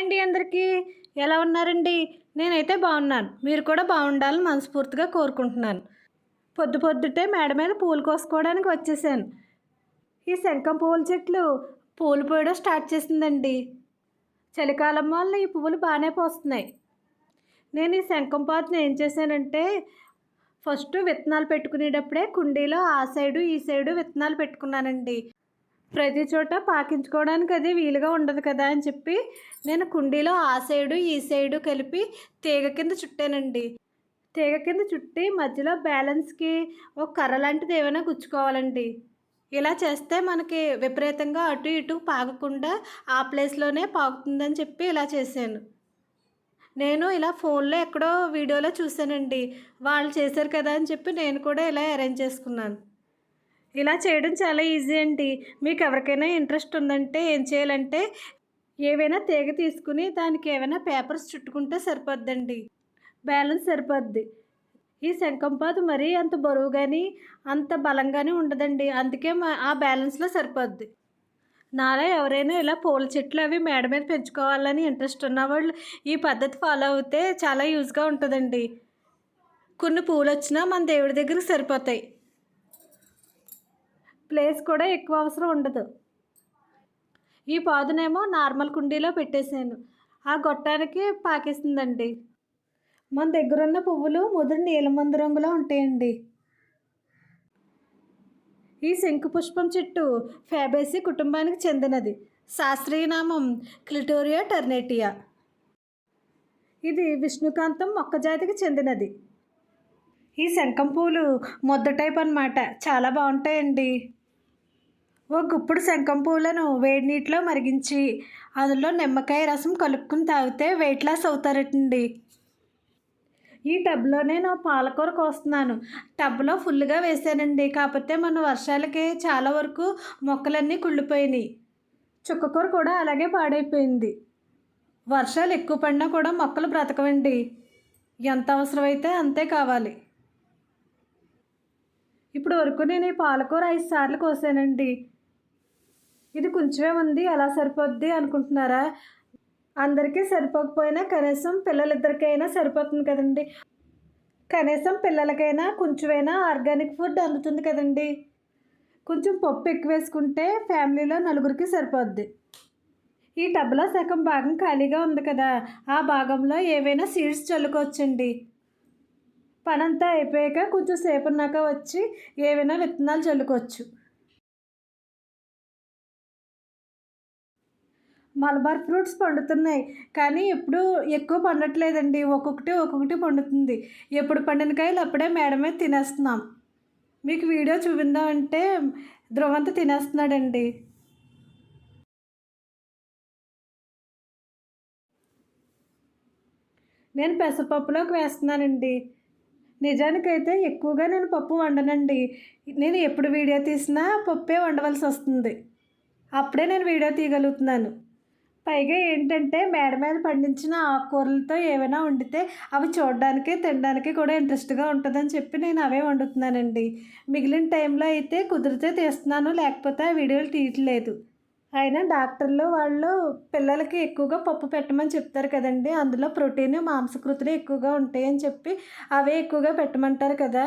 అండి అందరికీ? ఎలా ఉన్నారండి? నేనైతే బాగున్నాను. మీరు కూడా బాగుండాలని మనస్ఫూర్తిగా కోరుకుంటున్నాను. పొద్దు పొద్దుటే మేడ మీద పూలు కోసుకోవడానికి వచ్చేసాను. ఈ శంఖం పూల చెట్లు పూలు పోయడం స్టార్ట్ చేసిందండి. చలికాలం వల్ల ఈ పువ్వులు బాగానే పోస్తున్నాయి. నేను ఈ శంఖం పాతను ఏం చేశానంటే ఫస్ట్ విత్తనాలు పెట్టుకునేటప్పుడే కుండీలో ఆ సైడు ఈ సైడు విత్తనాలు పెట్టుకున్నానండి. ప్రతి చోట పాకించుకోవడానికి అది వీలుగా ఉండదు కదా అని చెప్పి నేను కుండీలో ఆ సైడు ఈ సైడు కలిపి తీగ కింద చుట్టానండి. తీగ కింద చుట్టి మధ్యలో బ్యాలెన్స్కి ఒక కర్ర లాంటిది ఏమైనా గుచ్చుకోవాలండి. ఇలా చేస్తే మనకి విపరీతంగా అటు ఇటు పాకకుండా ఆ ప్లేస్లోనే పాకుతుందని చెప్పి ఇలా చేశాను. నేను ఇలా ఫోన్లో ఎక్కడో వీడియోలో చూశానండి. వాళ్ళు చేశారు కదా అని చెప్పి నేను కూడా ఇలా అరేంజ్ చేసుకున్నాను. ఇలా చేయడం చాలా ఈజీ అండి. మీకు ఎవరికైనా ఇంట్రెస్ట్ ఉందంటే ఏం చేయాలంటే ఏవైనా తీగ తీసుకుని దానికి ఏమైనా పేపర్స్ చుట్టుకుంటే సరిపోద్దండి. బ్యాలెన్స్ సరిపోద్ది. ఈ శంఖంపాదు మరీ అంత బరువు కానీ అంత బలంగానే ఉండదండి. అందుకే మా ఆ బ్యాలెన్స్లో సరిపోద్ది. నాలా ఎవరైనా ఇలా పూల చెట్లు అవి మేడ మీద పెంచుకోవాలని ఇంట్రెస్ట్ ఉన్నవాళ్ళు ఈ పద్ధతి ఫాలో అవుతే చాలా యూజ్గా ఉంటుందండి. కొన్ని పూలు వచ్చినా మన దేవుడి దగ్గరికి సరిపోతాయి. ప్లేస్ కూడా ఎక్కువ అవసరం ఉండదు. ఈ పాదునేమో నార్మల్ కుండీలో పెట్టేశాను. ఆ గొట్టానికి పాకేస్తుందండి మన దగ్గర ఉన్న పువ్వులు ముదురు నీలమందు రంగులో ఉంటాయండి. ఈ శంకు పుష్పం చెట్టు ఫ్యాబేసి కుటుంబానికి చెందినది. శాస్త్రీయ నామం క్లిటోరియా టర్నేటియా. ఇది విష్ణుకాంతం మొక్కజాతికి చెందినది. ఈ శంఖం పూలు ముద్ద టైప్ అన్నమాట. చాలా బాగుంటాయండి. ఓ గుప్పుడు శంఖం పూలను వేడి నీటిలో మరిగించి అందులో నిమ్మకాయ రసం కలుపుకుని తాగితే వెయిట్ లాస్ అవుతారటండి. ఈ టబ్లో నేను పాలకూర కోస్తున్నాను. టబ్లో ఫుల్గా వేసానండి. కాకపోతే మన వర్షాలకి చాలా వరకు మొక్కలన్నీ కుళ్ళిపోయినాయి. చుక్కకూర కూడా అలాగే పాడైపోయింది. వర్షాలు ఎక్కువ పడినా కూడా మొక్కలు బ్రతకవండి. ఎంత అవసరమైతే అంతే కావాలి. ఇప్పుడు వరకు నేను ఈ పాలకూర ఐదు సార్లు కోసానండి. ఇది కొంచెమే ఉంది ఎలా సరిపోద్ది అనుకుంటున్నారా? అందరికీ సరిపోకపోయినా కనీసం పిల్లలిద్దరికైనా సరిపోతుంది కదండి. కనీసం పిల్లలకైనా కొంచెమైనా ఆర్గానిక్ ఫుడ్ అందుతుంది కదండి. కొంచెం పప్పు ఎక్కువ వేసుకుంటే ఫ్యామిలీలో నలుగురికి సరిపోద్ది. ఈ టబ్లో సగం భాగం ఖాళీగా ఉంది కదా ఆ భాగంలో ఏవైనా సీడ్స్ చల్లుకోవచ్చండి. పనంతా అయిపోయాక కొంచెం సేపు వచ్చి ఏవైనా విత్తనాలు చల్లుకోవచ్చు. మలబార్ ఫ్రూట్స్ పండుతున్నాయి. కానీ ఎప్పుడు ఎక్కువ పండట్లేదండి. ఒక్కొక్కటి ఒక్కొక్కటి పండుతుంది. ఎప్పుడు పండిన కాయలు అప్పుడే మేడమే తినేస్తున్నాం. మీకు వీడియో చూపిందామంటే ధ్రువంత తినేస్తున్నాడండి. నేను పెసరపప్పులోకి వేస్తున్నానండి. నిజానికైతే ఎక్కువగా నేను పప్పు వండనండి. నేను ఎప్పుడు వీడియో తీసినా పప్పే వండవలసి వస్తుంది అప్పుడే నేను వీడియో తీయగలుగుతున్నాను. పైగా ఏంటంటే మేడ మీద పండించిన ఆకుకూరలతో ఏమైనా వండితే అవి చూడడానికి తినడానికి కూడా ఇంట్రెస్ట్గా ఉంటుందని చెప్పి నేను అవే వండుతున్నానండి. మిగిలిన టైంలో అయితే కుదిరితే తీస్తున్నాను లేకపోతే ఆ వీడియోలు తీయట్లేదు. అయినా డాక్టర్లు వాళ్ళు పిల్లలకి ఎక్కువగా పప్పు పెట్టమని చెప్తారు కదండి అందులో ప్రోటీన్ మాంసకృతులు ఎక్కువగా ఉంటాయని చెప్పి అవే ఎక్కువగా పెట్టమంటారు కదా.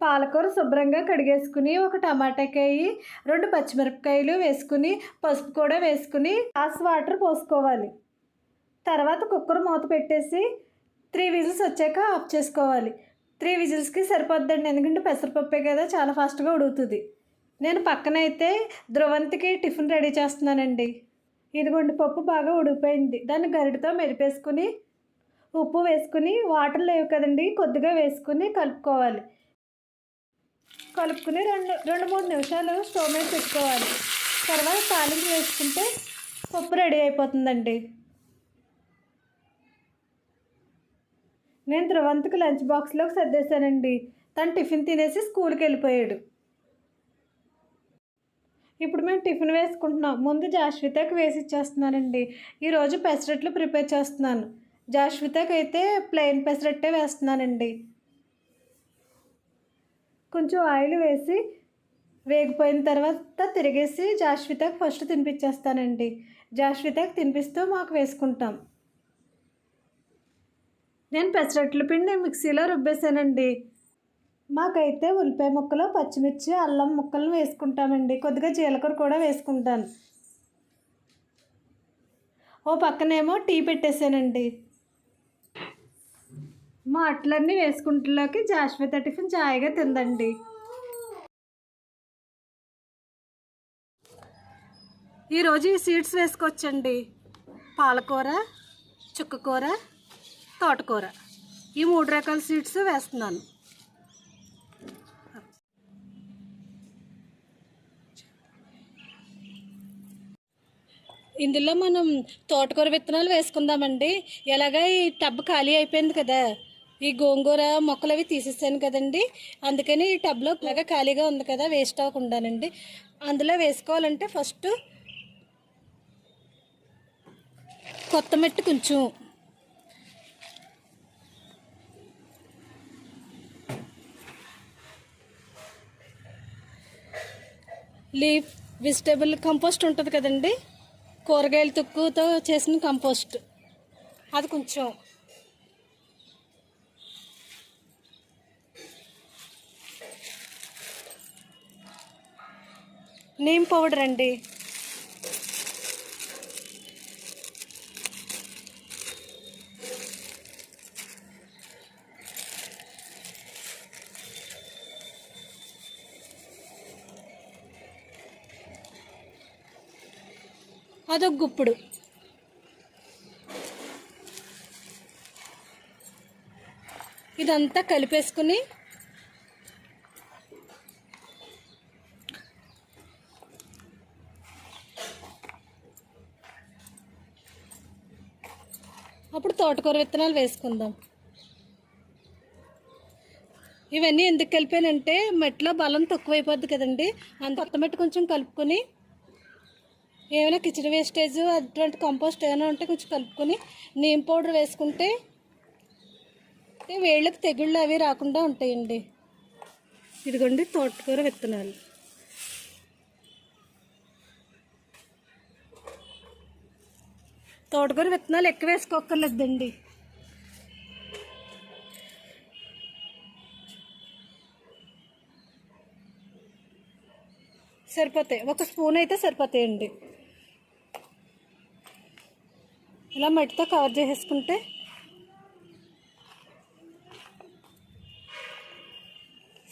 పాలకూర శుభ్రంగా కడిగేసుకుని ఒక టమాటాకాయ రెండు పచ్చిమిరపకాయలు వేసుకుని పసుపు కూడా వేసుకుని గ్లాస్ వాటర్ పోసుకోవాలి. తర్వాత కుక్కర్ మూత పెట్టేసి త్రీ విజిల్స్ వచ్చాక ఆఫ్ చేసుకోవాలి. త్రీ విజిల్స్కి సరిపోద్దండి ఎందుకంటే పెసరపప్పే కదా చాలా ఫాస్ట్గా ఉడుకుతుంది. నేను పక్కనైతే ధ్రువంతికి టిఫిన్ రెడీ చేస్తున్నానండి. ఇదిగోండి పప్పు బాగా ఉడికిపోయింది. దాన్ని గరిటతో మెరిపేసుకుని ఉప్పు వేసుకుని వాటర్ లేవు కదండి కొద్దిగా వేసుకుని కలుపుకోవాలి. కలుపుకుని రెండు రెండు మూడు నిమిషాలు స్టవ్ మీద పెట్టుకోవాలి. తర్వాత తాలింపు వేసుకుంటే పప్పు రెడీ అయిపోతుందండి. నేను ధ్రువంతికి లంచ్ బాక్స్లోకి సర్దేశానండి. తను టిఫిన్ తినేసి స్కూల్కి వెళ్ళిపోయాడు. ఇప్పుడు మేము టిఫిన్ వేసుకుంటున్నాం. ముందు జాస్వితకి వేసి ఇచ్చేస్తున్నానండి. ఈరోజు పెసరట్లు ప్రిపేర్ చేస్తున్నాను. జాస్వితకి అయితే ప్లెయిన్ పెసరట్టే వేస్తున్నానండి. కొంచెం ఆయిల్ వేసి వేగిపోయిన తర్వాత తిరిగేసి జాస్వితకి ఫస్ట్ తినిపించేస్తానండి జాస్వితకి తినిపిస్తూ మాకు వేసుకుంటాం. నేను పెసరట్ల పిండి మిక్సీలో రుబ్బేసానండి. మాకైతే ఉల్లిపాయ ముక్కలు పచ్చిమిర్చి అల్లం ముక్కలు వేసుకుంటామండి. కొద్దిగా జీలకర్ర కూడా వేసుకుంటాను. ఓ పక్కనేమో టీ పెట్టేశానండి మా అట్లన్నీ వేసుకుంటలోకి జాస్మిత టిఫిన్ ఛాయగా తిందండి. ఈరోజు ఈ సీడ్స్ వేసుకోవచ్చండి పాలకూర చుక్కకూర తోటకూర. ఈ మూడు రకాల సీడ్స్ వేస్తున్నాను. ఇందులో మనం తోటకూర విత్తనాలు వేసుకుందామండి. ఎలాగ ఈ టబ్ ఖాళీ అయిపోయింది కదా. ఈ గోంగూర మొక్కలు అవి తీసేసాను కదండి. అందుకని ఈ టబ్లో ఇలాగ ఖాళీగా ఉంది కదా వేస్ట్ అవ్వకుండానండి. అందులో వేసుకోవాలంటే ఫస్ట్ కొత్తమట్టి కొంచెం లీఫ్ వెజిటేబుల్ కంపోస్ట్ ఉంటుంది కదండి. కూరగాయల తుక్కుతో చేసిన కంపోస్ట్. అది కొంచెం నీమ్ పౌడర్ అండి. అదొక గుప్పుడు. ఇదంతా కలిపేసుకుని అప్పుడు తోటకూర విత్తనాలు వేసుకుందాం. ఇవన్నీ ఎందుకు కలిపానంటే మట్టిలో బలం తక్కువైపోద్ది కదండి. అంత కొత్త మట్టి కొంచెం కలుపుకొని ఏమైనా కిచెన్ వేస్టేజ్ అటువంటి కంపోస్ట్ ఏమైనా ఉంటే కొంచెం కలుపుకొని నీమ్ పౌడర్ వేసుకుంటే వేళ్ళకి తెగుళ్ళు అవి రాకుండా ఉంటాయండి. ఇదిగోండి తోటకూర విత్తనాలు. తోటకూర విత్తనాలు ఎక్కువ వేసుకోక్కర్లేదండి. సరిపోతాయి. ఒక స్పూన్ అయితే సరిపోతాయండి. ఇలా మట్టితో కవర్ చేసేసుకుంటే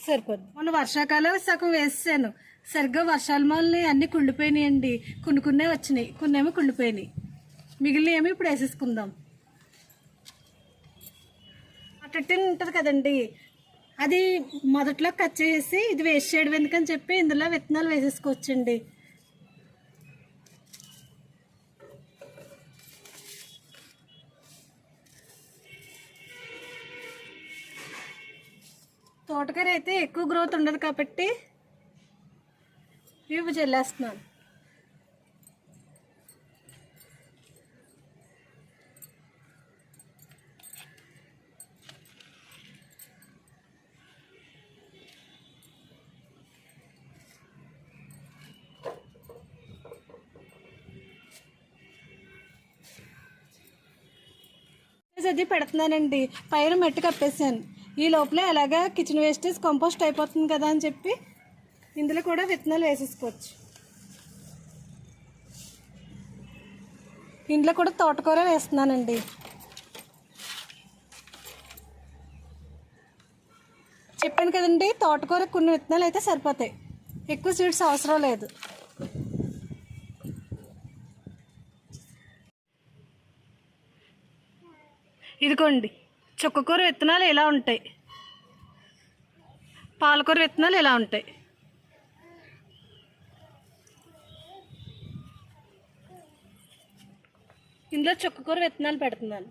సరిపోద్ది. మొన్న వర్షాకాలం సగం వేసాను సరిగ్గా వర్షాల మళ్ళీ అన్నీ కుళ్ళిపోయినాయండి. కొన్ని కొన్నే వచ్చినాయి కొన్ని ఏమో కుళ్ళిపోయినాయి. మిగిలిన ఏమి ఇప్పుడు వేసేసుకుందాం. అట్టటిన్ ఉంటుంది కదండి. అది మొదట్లో కట్ చేసి ఇది వేస్ట్ చేయడం ఎందుకని చెప్పి ఇందులో విత్తనాలు వేసేసుకోవచ్చండి. తోటకూర అయితే ఎక్కువ గ్రోత్ ఉండదు కాబట్టి ఇవి చెల్లేస్తున్నాను అది పెడుతున్నానండి. పైన మట్టి కప్పేసాను ఈ లోపల ఎలాగా కిచెన్ వేస్టేజ్ కంపోస్ట్ అయిపోతుంది కదా అని చెప్పి ఇందులో కూడా విత్తనాలు వేసేసుకోవచ్చు. ఇందులో కూడా తోటకూర వేస్తున్నానండి. చెప్పాను కదండి తోటకూర కొన్ని విత్తనాలు అయితే సరిపోతాయి. ఎక్కువ సీడ్స్ అవసరం లేదు. ఇదిగోండి చుక్కకూర విత్తనాలు ఇలా ఉంటాయి. పాలకూర విత్తనాలు ఇలా ఉంటాయి. ఇందులో చుక్కకూర విత్తనాలు పెడుతున్నాను.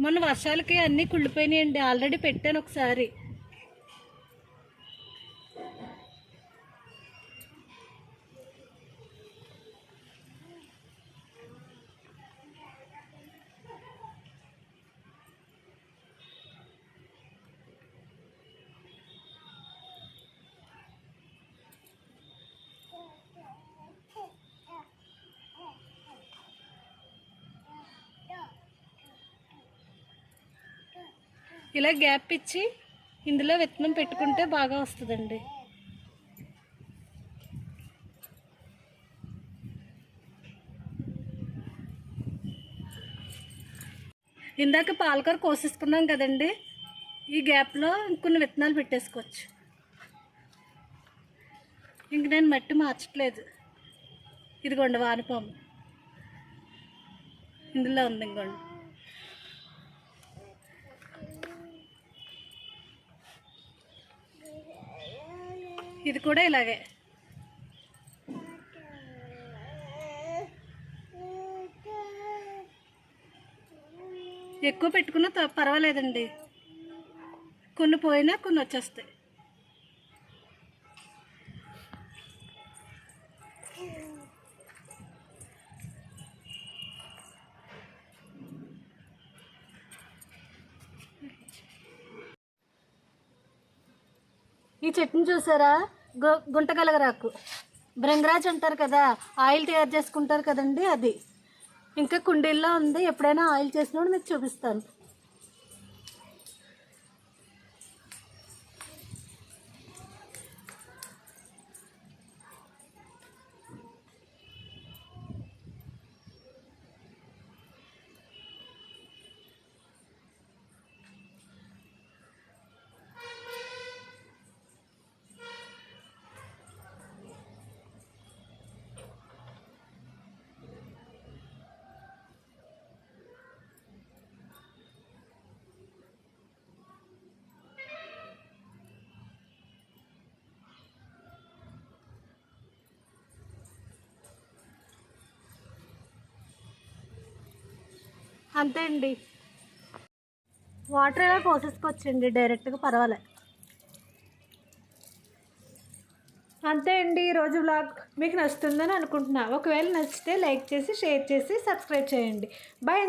మొన్న వర్షాలకి అన్నీ కుళ్ళిపోయినాయండి. ఆల్రెడీ పెట్టాను ఒకసారి. ఇలా గ్యాప్ ఇచ్చి ఇందులో విత్తనం పెట్టుకుంటే బాగా వస్తుందండి. ఇందాక పాలకూర కోసేసుకున్నాం కదండి. ఈ గ్యాప్లో ఇంకొన్ని విత్తనాలు పెట్టేసుకోవచ్చు. ఇంక నేను మట్టి మార్చట్లేదు. ఇదిగోండి వానపాము. ఇందులో ఉంది ఇంకోండి. ఇది కూడా ఇలాగే. ఎక్కువ పెట్టుకున్నా పర్వాలేదండి. కొన్ని పోయినా కొన్ని వచ్చేస్తాయి. ఈ చెట్టుని చూసారా? గుంటగలగరాకు. భృంగరాజ్ అంటారు కదా ఆయిల్ తయారు చేసుకుంటారు కదండి అది. ఇంకా కుండీల్లో ఉంది ఎప్పుడైనా ఆయిల్ చేసినప్పుడు మీకు చూపిస్తాను. అంతే అండి. వాటర్ ఎలా పోసేసుకోవచ్చండి డైరెక్ట్గా పర్వాలే. అంతే అండి ఈరోజు వ్లాగ్ మీకు నచ్చుతుందని అనుకుంటున్నా. ఒకవేళ నచ్చితే లైక్ చేసి షేర్ చేసి సబ్స్క్రైబ్ చేయండి. బాయ్